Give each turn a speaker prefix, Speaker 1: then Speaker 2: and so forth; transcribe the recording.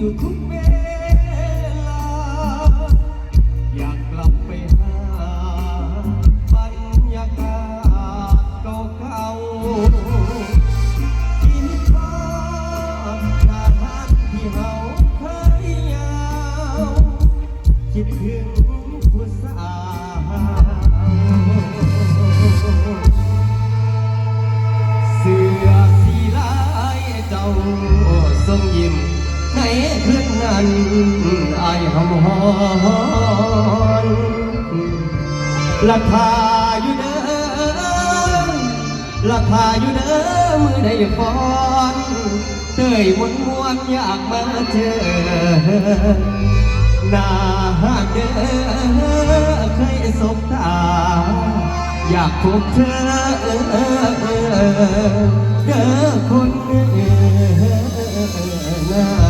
Speaker 1: อยู่ทุกเวลา อยากกลับไปหาบรรยากาศเก่าๆกินข้าวอารที่เฮาเคยยาวคิดถึงผู้สาวเสือสีลายเจ้าทรงยิ้ม ในคืนนั้นอายหำหอนราคาอยู่เด้อราคาอยู่เด้อมือได้ฟ้อนเตยมวนมวนอยากมาเจอหน้าหาเด้อเคยสบตา อยากพบเธอเด้อคนเด้อ